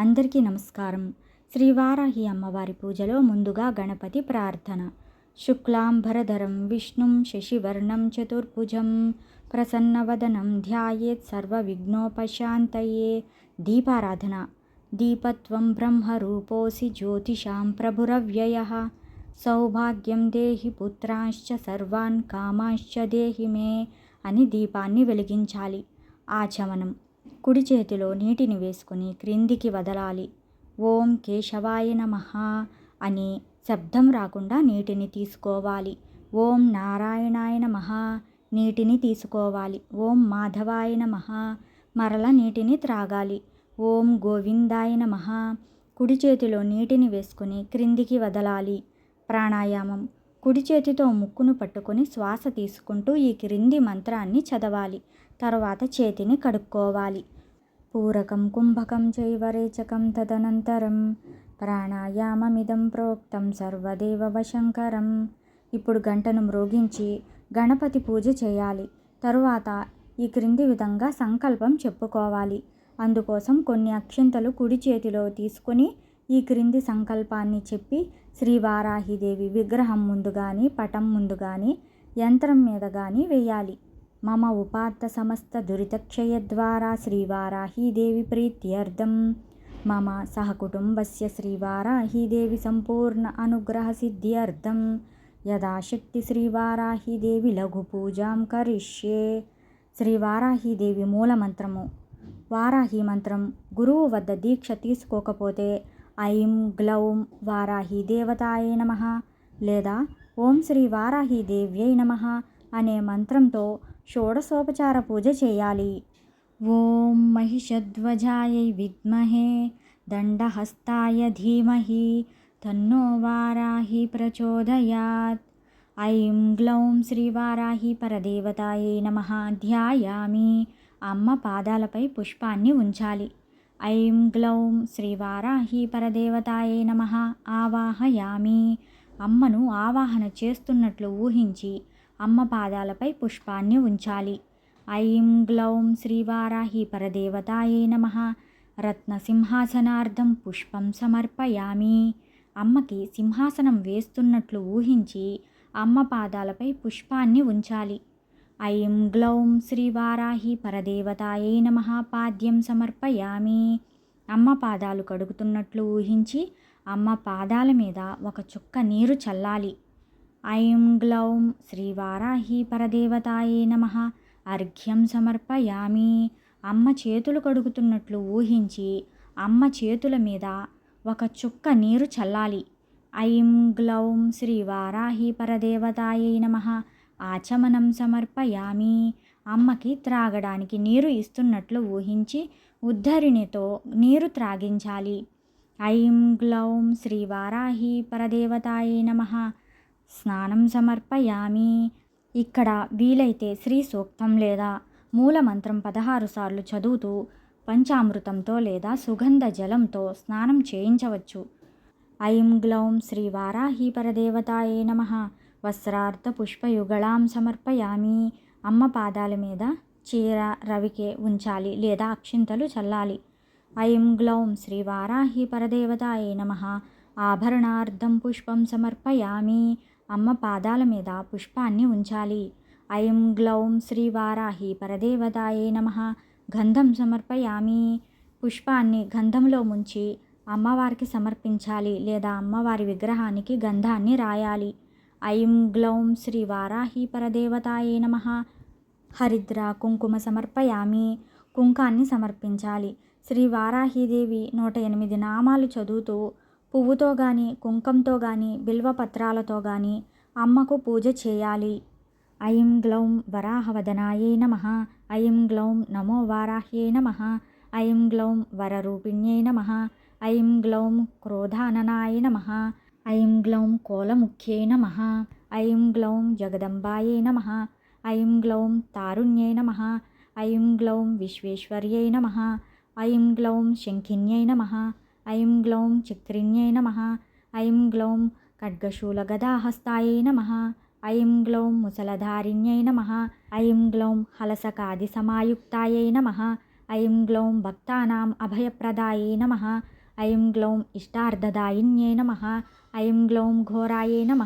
అందరికీ నమస్కారం. శ్రీవారాహి అమ్మవారి పూజలో ముందుగా గణపతి ప్రార్థన. శుక్లాంబరధరం విష్ణుం శశివర్ణం చతుర్భుజం ప్రసన్నవదనం ధ్యాయేత్ సర్వవిఘ్నోపశాంతయే. దీపారాధన. దీపత్వం బ్రహ్మరూపోసి జ్యోతిషాం ప్రభురవ్యయ. సౌభాగ్యం దేహి పుత్రాంశ్చ సర్వాన్ కామాంశ్చ దేహి మే అని దీపాన్ని వెలిగించాలి. ఆచమనం. కుడి చేతిలో నీటిని వేసుకుని క్రిందికి వదలాలి. ఓం కేశవాయ నమః అని శబ్దం రాకుండా నీటిని తీసుకోవాలి. ఓం నారాయణాయ నమః నీటిని తీసుకోవాలి. ఓం మాధవాయ నమః మరల నీటిని త్రాగాలి. ఓం గోవిందాయ నమః కుడి చేతిలో నీటిని వేసుకుని క్రిందికి వదలాలి. ప్రాణాయామం. కుడి చేతితో ముక్కును పట్టుకొని శ్వాస తీసుకుంటూ ఈ క్రింది మంత్రాన్ని చదవాలి. తర్వాత చేతిని కడుక్కోవాలి. పూరకం కుంభకం చైవ రేచకం తదనంతరం ప్రాణాయామమిదం ప్రోక్తం సర్వదేవవశంకరం. ఇప్పుడు గంటను మ్రోగించి గణపతి పూజ చేయాలి. తరువాత ఈ క్రింది విధంగా సంకల్పం చెప్పుకోవాలి. అందుకోసం కొన్ని అక్షింతలు కుడి చేతిలో తీసుకొని ఈ క్రింది సంకల్పాన్ని చెప్పి శ్రీ వారాహిదేవి విగ్రహం ముందు కానీ పటం ముందు కానీ యంత్రం మీద కానీ వేయాలి. మమ ఉపాత్త సమస్త దురితక్షయ ద్వారా శ్రీవారాహీదేవి ప్రీత్యర్థం మమ సహకుటుంబస్య శ్రీవారాహీదేవి సంపూర్ణ అనుగ్రహ సిద్ధ్యర్థం యథాశక్తి శ్రీవారాహీదేవి లఘు పూజాం కరిష్యే శ్రీవారాహీదేవి మూలమంత్రము వారాహి మంత్రం గురువు వద్ద దీక్ష తీసుకోకపోతే ఐం గ్లౌం వారాహి దేవతాయే నమ లేదా ఓం శ్రీ వారాహి దేవ్యై నమ అనే మంత్రంతో షోడశోపచార పూజ చేయాలి. ఓం మహిషధ్వజాయై విద్మహే దండహస్తాయ ధీమహి తన్నో వారాహి ప్రచోదయాత్. ఐం గ్లౌం శ్రీవారాహి పరదేవతాయే నమ. ధ్యాయామి. అమ్మ పాదాలపై పుష్పాన్ని ఉంచాలి. ఐం గ్లౌం శ్రీవారాహి పరదేవతాయే నమ. ఆవాహయామి. అమ్మను ఆవాహన చేస్తున్నట్లు ఊహించి అమ్మ పాదాలపై పుష్పాన్ని ఉంచాలి. ఐం గ్లౌం శ్రీవారాహి పరదేవతాయే నమ. రత్నసింహాసనార్థం పుష్పం సమర్పయామి. అమ్మకి సింహాసనం వేస్తున్నట్లు ఊహించి అమ్మ పాదాలపై పుష్పాన్ని ఉంచాలి. ఐం గ్లౌం శ్రీవారాహి పరదేవతాయే నమ. పాద్యం సమర్పయామి. అమ్మ పాదాలు కడుగుతున్నట్లు ఊహించి అమ్మ పాదాల మీద ఒక చుక్క నీరు చల్లాలి. ఐం గ్లౌం శ్రీవారాహి పరదేవతాయే నమ. అర్ఘ్యం సమర్పయామి. అమ్మ చేతులు కడుగుతున్నట్లు ఊహించి అమ్మ చేతుల మీద ఒక చుక్క నీరు చల్లాలి. ఐం గ్లౌం శ్రీవారాహి పరదేవతాయే నమ. ఆచమనం సమర్పయామి. అమ్మకి త్రాగడానికి నీరు ఇస్తున్నట్లు ఊహించి ఉద్ధరిణితో నీరు త్రాగించాలి. ఐం గ్లౌం శ్రీవారాహి పరదేవతాయే నమ. స్నానం సమర్పయామి. ఇక్కడ వీలైతే శ్రీ సూక్తం లేదా మూలమంత్రం పదహారు సార్లు చదువుతూ పంచామృతంతో లేదా సుగంధ జలంతో స్నానం చేయించవచ్చు. ఐం గ్లౌం శ్రీ వారాహి పరదేవతాయే నమ. వస్త్రార్థ పుష్పయుగళాం సమర్పయామి. అమ్మ పాదాల మీద చీర రవికే ఉంచాలి లేదా అక్షింతలు చల్లాలి. ఐం గ్లౌం శ్రీ వారాహి పరదేవతాయే నమ. ఆభరణార్థం పుష్పం సమర్పయామి. అమ్మ పాదాల మీద పుష్పాన్ని ఉంచాలి. ఐం గ్లౌం శ్రీ వారాహి పరదేవతాయే నమ. గంధం సమర్పయామి. పుష్పాన్ని గంధంలో ముంచి అమ్మవారికి సమర్పించాలి లేదా అమ్మవారి విగ్రహానికి గంధాన్ని రాయాలి. ఐం గ్లౌం శ్రీ వారాహీపరదేవతాయే నమ. హరిద్ర కుంకుమ సమర్పయామి కుంకాన్ని సమర్పించాలి. శ్రీ వారాహీదేవి నూట ఎనిమిది నామాలు చదువుతూ పువ్వుతో కానీ కుంకంతో కానీ బిల్వపత్రాలతో కానీ అమ్మకు పూజ చేయాలి. ఐం గ్లౌం వరాహవదనాయే నమ. ఐం గ్లౌం నమో వారాహ్యే నమ. ఐం గ్లౌం వరరూపిణ్యై నమ. ఐం గ్లౌం క్రోధాననాయ నమ. ఐం గ్లౌం కోలముఖ్యే నమ ఐం గ్లౌం జగదంబాయే నమ ఐం గ్లౌం తారుణ్యై నమ ఐం గ్లౌం విశ్వేశ్వర్యై నమ ఐం గ్లౌం శంఖిన్యై నమ ఐం గ్లౌం చక్రిణ్యై నమ ఐం గ్లౌం ఖడ్గశూలగదాహస్తాయై నమ ఐం గ్లౌం ముసలధారిణ్యై నమ ఐం గ్లౌం హలసకాది సమాయుక్తాయై నమ ఐం గ్లౌం భక్తానాం అభయప్రదాయై నమ ఐం గ్లౌం ఇష్టార్థదాయిన్యే నమ ఐం గ్లౌం ఘోరాయే నమ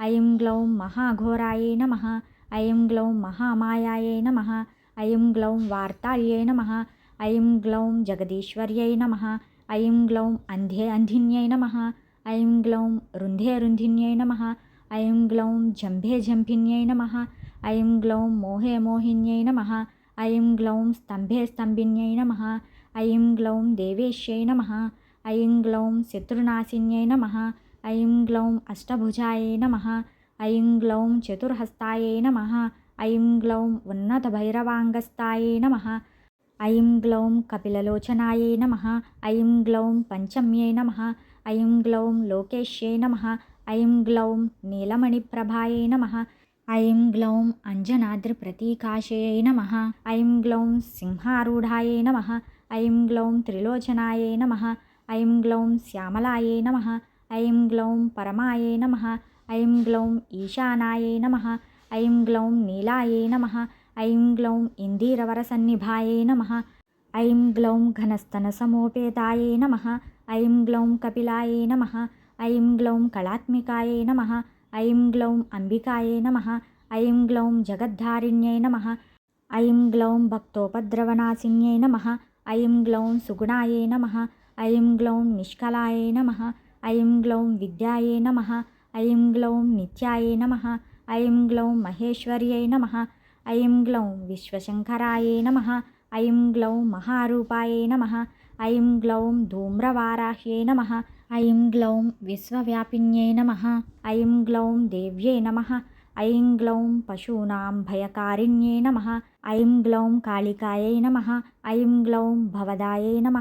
ఐం గ్లౌం మహాఘోరాయే నమ ఐం గ్లౌం మహామాయాయే నమ ఐం గ్లౌం వార్తాళ్యే నమ ఐం గ్లౌం జగదీశ్వర్యై నమ ఐం గ్లౌం అంధే అంధిన్యై నమ ఐం గ్లౌం రుంధే రుంధిన్యై నమ ఐం గ్లౌం జంభే జంభిన్యై నమ ఐం గ్లౌం మోహే మోహిన్యై నమ ఐం గ్లౌం స్తంభే స్తంభిన్యై నమ ఐం గ్లౌం దేవేశ్యై నమ ఐం గ్లౌం శత్రునాశిన్యై నమ ఐం గ్లౌం అష్టభుజాయై నమ ఐం గ్లౌం చతుర్హస్తాయై నమ ఐం గ్లౌం ఉన్నతభైరవాంగస్తాయై నమ ఐం గ్లౌం కపిలలోచనాయై నమ ఐం గ్లౌం పంచమ్యై నమ ఐం గ్లౌం లోకేశ్యై నమ ఐం గ్లౌం నీలమణిప్రభాయై నమ ఐం గ్లౌం అంజనాద్రిప్రతీకాశయై నమ ఐం గ్లౌం సింహారూఢాయై నమ ఐం గ్లౌం త్రిలోచనాయై నమ ఐం గ్లౌం శ్యామలాయై నమ ఐం గ్లౌం పరమాయే నమ ఐం గ్లౌం ఈశానాయే నమ ఐం గ్లౌం నీలాయే నమ ఐం గ్లౌం ఇందీరవరసన్నిభాయే నమ ఐం గ్లౌం ఘనస్తనసమోపేతాయై నమ ఐం గ్లౌం కపిలాయే నమ ఐం గ్లౌం కళాత్మికాయే నమ ఐం గ్లౌం అంబికాయే నమ ఐం గ్లౌం జగద్ధారిణ్యై నమ ఐం గ్లౌం భక్తోపద్రవనాశిన్యై నమ ఐం గ్లౌం సుగుణాయే నమ ఐం గ్లౌం నిష్కలాయే నమ ఐం గ్లౌం విద్యాయే నమ ఐం గ్లౌం నిత్యాయే నమ ఐం గ్లౌం మహేశ్వర్యై నమ ఐం గ్లౌం విశ్వశంకరాయే నమ ఐం గ్లౌం మహారూపాయే నమ ఐం గ్లౌం ధూమ్రవారాహ్యే నమ ఐం గ్లౌం విశ్వవ్యాపిన్యై నమ ఐం గ్లౌం దేవ్యే నమ ఐం గ్లౌం పశూనాం భయకారిణ్యే నమ ఐం గ్లౌం కాళికాయై నమ ఐం గ్లౌం భవదాయై నమ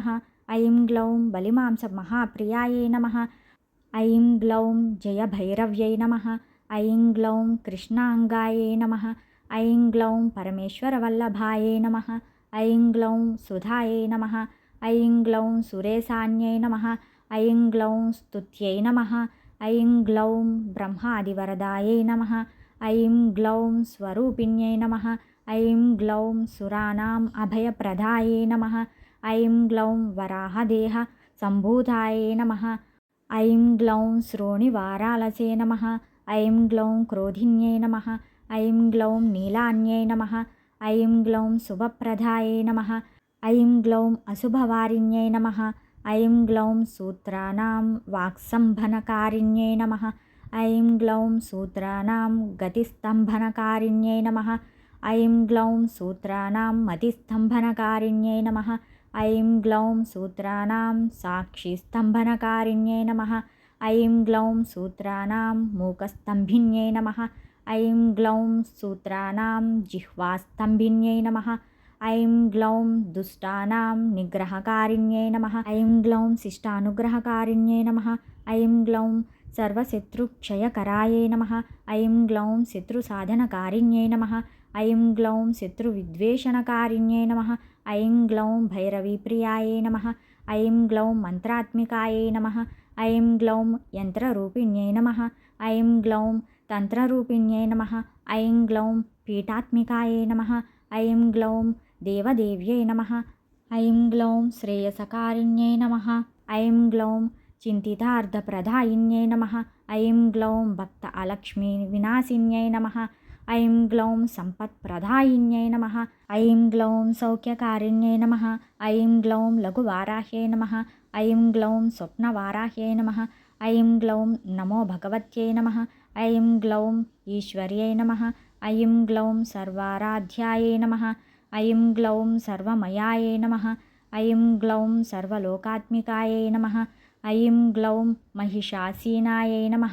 ఐం గ్లౌం బలిమాంస మహాప్రియాయై నమ ఐం గ్లౌం జయభైరవ్యై నమ ఐం గ్లౌం కృష్ణాంగాయై నమ ఐం గ్లౌం పరమేశ్వరవల్లభాయై నమ ఐం గ్లౌం సుధాయై నమ ఐం గ్లౌం సురేశాన్యై నమ ఐం గ్లౌం స్తుత్యై నమ ఐం గ్లౌం బ్రహ్మాదివరదాయై నమ ఐం గ్లౌం స్వరూపిణ్యై నమ ఐం గ్లౌం సురాణాం అభయప్రదాయై నమ ఐం గ్లౌం వరాహదేహ సంభూతాయే నమ। ఐం గ్లౌం శ్రోణి వారాలసే నమ। ఐం గ్లౌం క్రోధిన్యై నమ। ఐం గ్లౌం నీలాన్యై నమ। ఐం గ్లౌం శుభప్రదాయై నమ। ఐం గ్లౌం అశుభవారిణ్యై నమ। ఐం గ్లౌం సూత్రాణం వాక్సంభనకారిణ్యై నమ। ఐం గ్లౌం సూత్రాణం గతిస్తంభనకారిణ్యై నమ। ఐం గ్లౌం సూత్రాణం మతిస్తంభనకారిణ్యై నమ। ఐం గ్లౌం సూత్రాణం సాక్షి సాక్షిస్తంభనకారిణ్యై నమ ఐం గ్లౌం సూత్రాణం మూకస్తంభిన్యై నమ ఐం గ్లౌం సూత్రాణం జిహ్వాస్తంభిన్యై నమ ఐం గ్లౌం దుష్టానాం నిగ్రహకారిణ్యై నమ ఐం గ్లౌం శిష్టానుగ్రహకారిణ్యై నమ ఐం గ్లౌం సర్వశత్రుక్షయకరాయై నమ ఐం గ్లౌం శత్రుసాధనకారిణ్యై నమ ఐం గ్లౌం శత్రువిద్వేషణకారిణ్యై నమ ఐం గ్లౌం భైరవీప్రియాయై నమ ఐం గ్లౌం మంత్రాత్మికాయై నమ ఐం గ్లౌం యంత్రరూపిణ్యై నమ ఐం గ్లౌం తంత్రరూపిణ్యై నమ ఐం గ్లౌం పీఠాత్మికాయై నమ ఐం గ్లౌం దేవదేవ్యై నమ ఐం గ్లౌం శ్రేయసకారిణ్యై నమ ఐం గ్లౌం చింతితార్థప్రదాయిన్యై నమ ఐం గ్లౌం భక్త అలక్ష్మీ వినాశిన్యై నమ ఐం గ్లౌం సంపత్ప్రదాయిన్యై నమ ఐం గ్లౌం సౌఖ్యకారిణ్యై నమ ఐం గ్లౌం లఘువారాహ్యై నమ ఐం గ్లౌం స్వప్నవారాహ్యై నమ ఐం గ్లౌం నమో భగవత్యై నమ ఐం గ్లౌం ఈశ్వర్యై నమ ఐం గ్లౌం సర్వారాధ్యాయై నమ ఐం గ్లౌం సర్వమయాయై నమ ఐం గ్లౌం సర్వలోకాత్మికాయై నమ ఐం గ్లౌం మహిషాసీనాయై నమ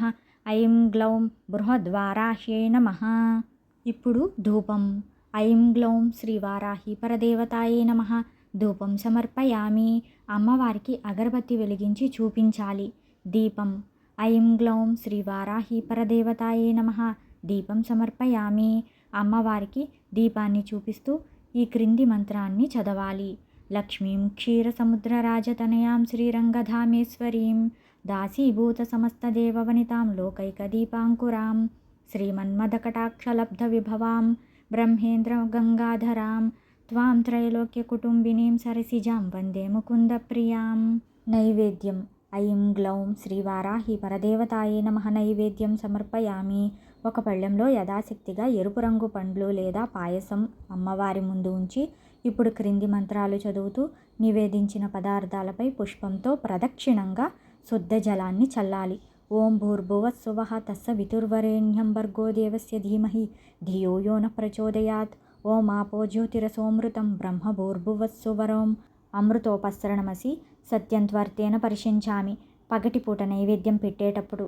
ఐం గ్లౌం బృహద్వారాహ్యే నమ. ఇప్పుడు ధూపం. ఐం గ్లౌం శ్రీవారాహి పరదేవతాయే నమ. ధూపం సమర్పయామి. అమ్మవారికి అగరబత్తి వెలిగించి చూపించాలి. దీపం. ఐం గ్లౌం శ్రీవారాహి పరదేవతాయే నమ. దీపం సమర్పయామి. అమ్మవారికి దీపాన్ని చూపిస్తూ ఈ క్రింది మంత్రాన్ని చదవాలి. లక్ష్మీం క్షీరసముద్రరాజతనయాం శ్రీరంగధామేశ్వరీం. దాసీభూతసమస్తదేవవనితాం లోకైకదీపాంకురాం శ్రీమన్మదకటాక్షలబ్ధవిభవాం బ్రహ్మేంద్రగంగాధరాం త్వాం త్రైలోక్యకుటుంబినీం సరసిజాం వందే ముకుందప్రియాం నైవేద్యం ఐం గ్లౌం శ్రీవారాహి పరదేవతాయే నమ నైవేద్యం సమర్పయామి ఒక పళ్ళెంలో యథాశక్తిగా ఎరుపు రంగు పండ్లు లేదా పాయసం అమ్మవారి ముందు ఉంచి ఇప్పుడు క్రింది మంత్రాలు చదువుతూ నివేదించిన పదార్థాలపై పుష్పంతో ప్రదక్షిణంగా శుద్ధ జలాన్ని చల్లాలి. ఓం భూర్భువస్సువః తస్స వితుర్వరేణ్యం భర్గో దేవస్య ధీమహి. ధియో యో న ప్రచోదయాత్. ఓం ఆపో జ్యోతిరసోమృతం బ్రహ్మ భూర్భువత్సువరోం అమృతోపసరణమసి సత్యంత్వర్తేన పరిశించామి. పగటిపూట నైవేద్యం పెట్టేటప్పుడు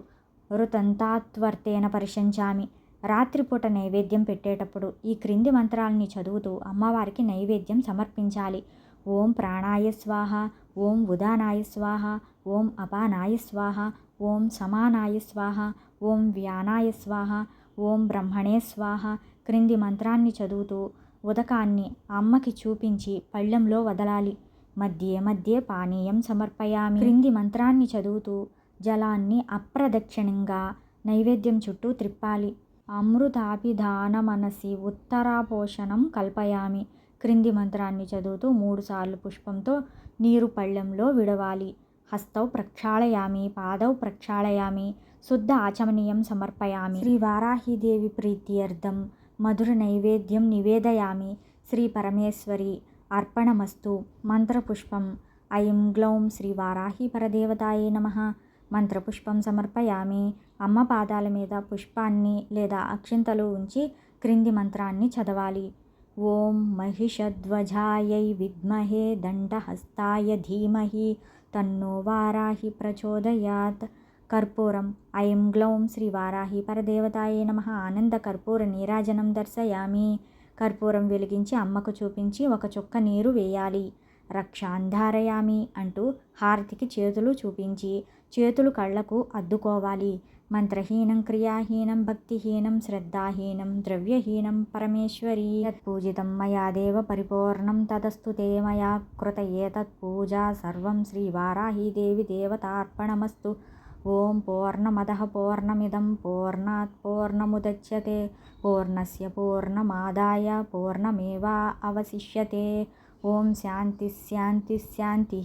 రుతంతాత్వర్తేన పరిశించామి. రాత్రిపూట నైవేద్యం పెట్టేటప్పుడు ఈ క్రింది మంత్రాలని చదువుతూ అమ్మవారికి నైవేద్యం సమర్పించాలి. ఓం ప్రాణాయ స్వాహ ఓం ఉదానాయ స్వాహ ఓం అపానాయ స్వాహ ఓం సమానాయ స్వాహ ఓం వ్యానాయ స్వాహ ఓం బ్రహ్మణే స్వాహ క్రింది మంత్రాన్ని చదువుతూ ఉదకాన్ని అమ్మకి చూపించి పళ్ళెంలో వదలాలి. మధ్యే మధ్యే పానీయం సమర్పయామి. క్రింది మంత్రాన్ని చదువుతూ జలాన్ని అప్రదక్షిణంగా నైవేద్యం చుట్టూ త్రిప్పాలి. అమృతాభిధానమనసి ఉత్తరాపోషణం కల్పయామి. క్రింది మంత్రాన్ని చదువుతూ మూడుసార్లు పుష్పంతో నీరు పళ్ళెంలో విడవాలి. హస్తౌ ప్రక్షాళయామి పాదౌ ప్రక్షాళయామి శుద్ధ ఆచమనీయం సమర్పయామి. శ్రీ వారాహిదేవి ప్రీత్యర్థం మధుర నైవేద్యం నివేదయామి. శ్రీ పరమేశ్వరి అర్పణమస్తు. మంత్రపుష్పం ఐం గ్లౌం శ్రీ వారాహి పరదేవతాయే నమ. మంత్రపుష్పం సమర్పయామి. అమ్మ పాదాల మీద పుష్పాన్ని లేదా అక్షింతలు ఉంచి క్రింది మంత్రాన్ని చదవాలి. ఓం మహిషధ్వజాయై విద్మహే దండహస్తాయ ధీమహి తన్నో వారాహి ప్రచోదయాత్. కర్పూరం ఐం గ్లౌం శ్రీ వారాహి పరదేవతాయే నమ. ఆనంద కర్పూర నీరాజనం దర్శయామి. కర్పూరం వెలిగించి అమ్మకు చూపించి ఒక చుక్క నీరు వేయాలి. రక్షాంధారయామి అంటూ హారతికి చేతులు చూపించి చేతులు కళ్ళకు అద్దుకోవాలి. మంత్రహీనం క్రియాహీనం భక్తిహీనం శ్రద్ధాహీనం ద్రవ్యహీనం పరమేశ్వరీ యత్పూజితం మయా దేవ పరిపూర్ణం తదస్తు తే మయా కృత ఏతత్పూజా సర్వం శ్రీవారాహీదేవి దేవతార్పణమస్తు. ఓం పూర్ణమద పూర్ణమిదం పూర్ణాత్ పూర్ణముద్యతే పూర్ణస్ పూర్ణమాదాయ పూర్ణమేవా అవశిష్యతే. ఓం శాంతి శాంతి శాంతి.